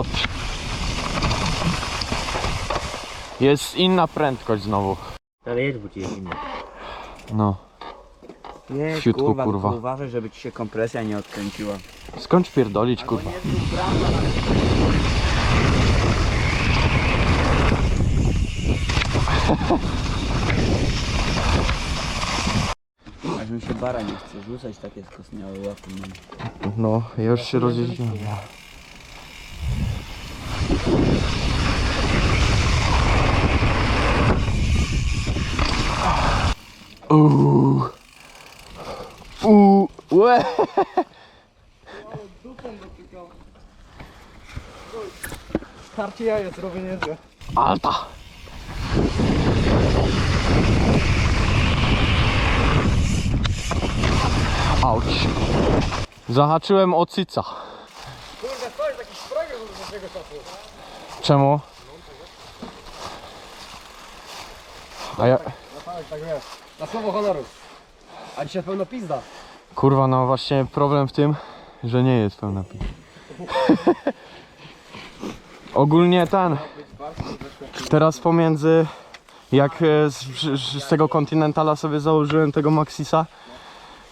O. Jest inna prędkość znowu. Ale jedź, bo ci jest inny. No. Jedź, W siutku, kurwa, kurwa. tylko uważaj, żeby ci się kompresja nie odkręciła. Skąd pierdolić, kurwa? Aż mi się bara nie chce rzucać, takie skosniałe łapy mam. No, ja już się rozjeździłem. Uuu. Uuu. Łe. Tarcie jaje zrobię niezłe. Alta. Auć. Zahaczyłem o cyca. Kurde, to jest jakiś program do naszego czasu. Czemu? A ja... Tak, tak wiesz. Na słowo honoru. A dzisiaj pełno pizda. Kurwa, no właśnie problem w tym, że nie jest pełna pi. Ogólnie ten. Teraz pomiędzy. Jak e, z, z, z tego Continentala sobie założyłem tego Maxisa,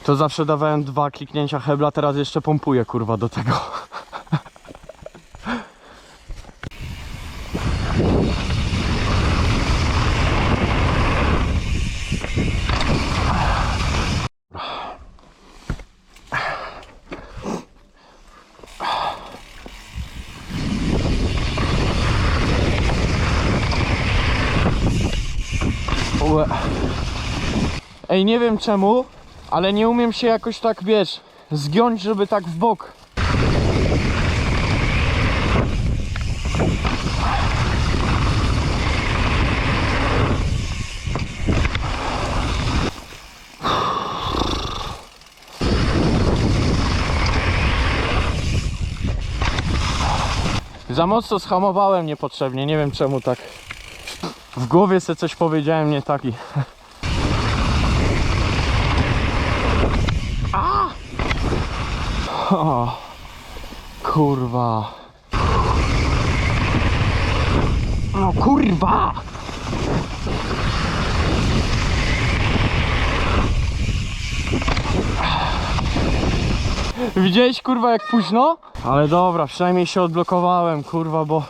to zawsze dawałem dwa kliknięcia hebla, teraz jeszcze pompuję kurwa do tego. Ej, nie wiem czemu, ale nie umiem się jakoś tak, wiesz, zgiąć, żeby tak w bok. Za mocno schamowałem niepotrzebnie, nie wiem czemu tak. W głowie sobie coś powiedziałem nie taki. O, kurwa. No kurwa! Widziałeś kurwa jak późno? Ale dobra, przynajmniej się odblokowałem kurwa, bo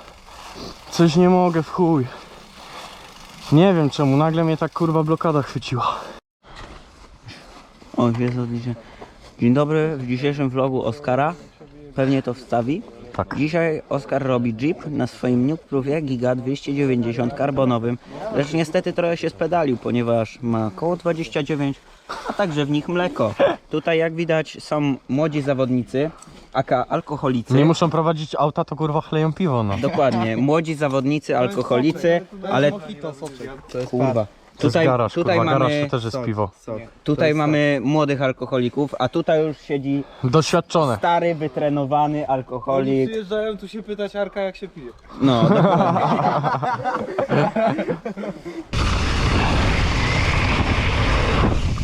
coś nie mogę w chuj. Nie wiem czemu, nagle mnie tak kurwa blokada chwyciła. O, jest odliczenie. Dzień dobry, w dzisiejszym vlogu Oskara. Pewnie to wstawi. Tak. Dzisiaj Oskar robi Jeep na swoim Nuke Giga 290 karbonowym. Lecz niestety trochę się spedalił, ponieważ ma koło 29, a także w nich mleko. Tutaj jak widać są młodzi zawodnicy, aka alkoholicy. Nie muszą prowadzić auta, to kurwa chleją piwo, no. Dokładnie, młodzi zawodnicy, alkoholicy, ale soczek. To jest. To jest Tutaj, garaż, tutaj kurwa, garaż mamy, to też jest piwo. tutaj mamy młodych alkoholików, a tutaj już siedzi Doświadczone. stary, wytrenowany Oni alkoholik. przyjeżdżają tu się pytać Arka jak się pije. No, dokładnie.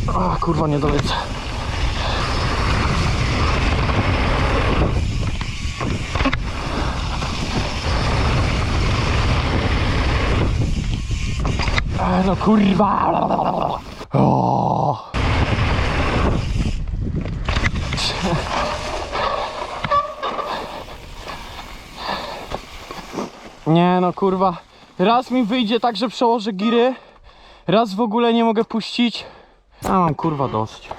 O, kurwa, nie dolecę. No kurwa. Nie no kurwa. Raz mi wyjdzie tak, że przełożę giry. Raz w ogóle nie mogę puścić. A mam kurwa dość.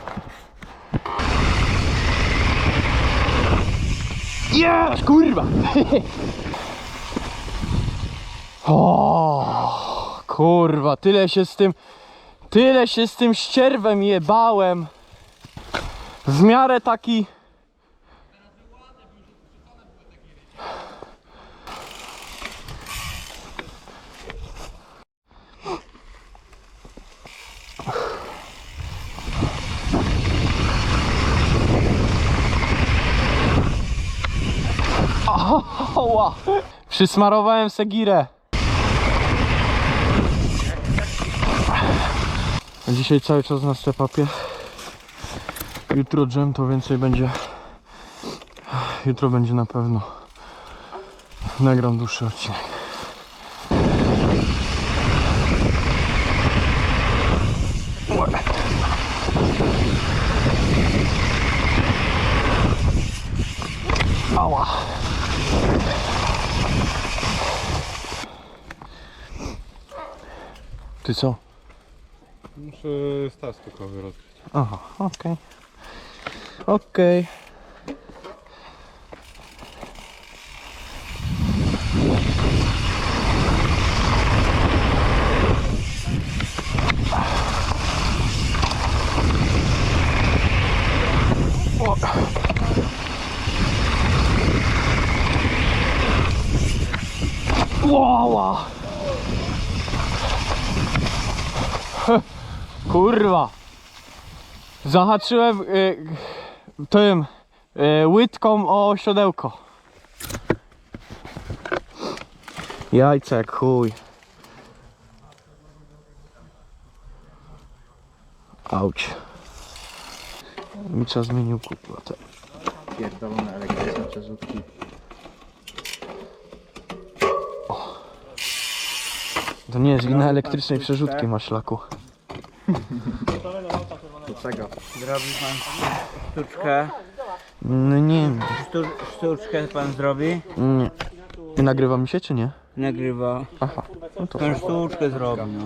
Jest kurwa! o, kurwa, tyle się z tym. Tyle się z tym ścierwem jebałem. W miarę taki. Przysmarowałem segirę. Dzisiaj cały czas na stepapie. Jutro dżem to więcej będzie. Jutro będzie na pewno Nagram dłuższy odcinek. Ty co? Muszę stas stokowy rozgrzeć. Aha, okej. Okej. Ła! Kurwa! Zahaczyłem y, tym y, łydką o siodełko. Jajce chuj. Auć. Micza zmienił kurwa. Pierdolone elektryczne przerzutki. To nie jest wina elektrycznej przerzutki maślaku. Zrobi pan sztuczkę. No nie, Sztu, sztuczkę pan zrobi. nie. Nie nagrywa mi się czy nie? Nagrywa. Aha, no to Pan sztuczkę zrobi. No.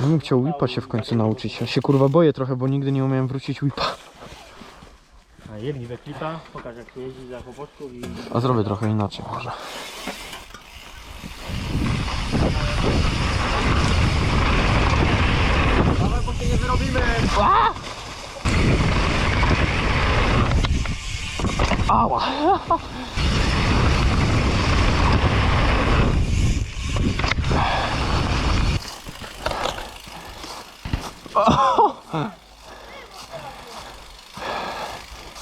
Ja bym chciał whipa się w końcu nauczyć. Ja się kurwa boję trochę, bo nigdy nie umiałem wrócić whipa. A jedni we klipa, pokaż jak jeździ za chłopoczków i A zrobię trochę inaczej może. Ała!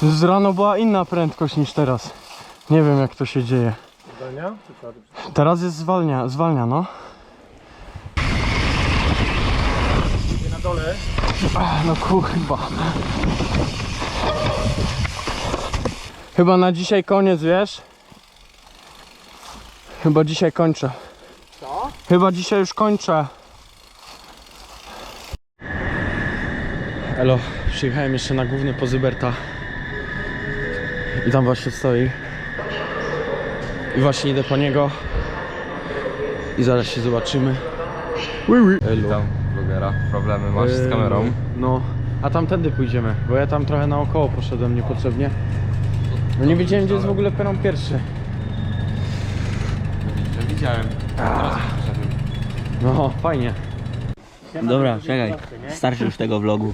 Z rano była inna prędkość niż teraz. Nie wiem jak to się dzieje. zwalnia? Teraz jest zwalnia, zwalnia no. Na dole Ach, No kurwa. Chyba na dzisiaj koniec, wiesz? Chyba dzisiaj kończę. Co? Chyba dzisiaj już kończę. Elo, przyjechałem jeszcze na główny pozyberta. I tam właśnie stoi. I właśnie idę po niego. I zaraz się zobaczymy. Elo. Witam vlogera. Problemy masz z kamerą? No, a tamtędy pójdziemy, bo ja tam trochę naokoło poszedłem niepotrzebnie. No nie wiedziałem gdzie jest w ogóle peron pierwszy. Że widziałem. Teraz przyszedłem. No, fajnie. Dobra, czekaj. Starczy już tego vlogu.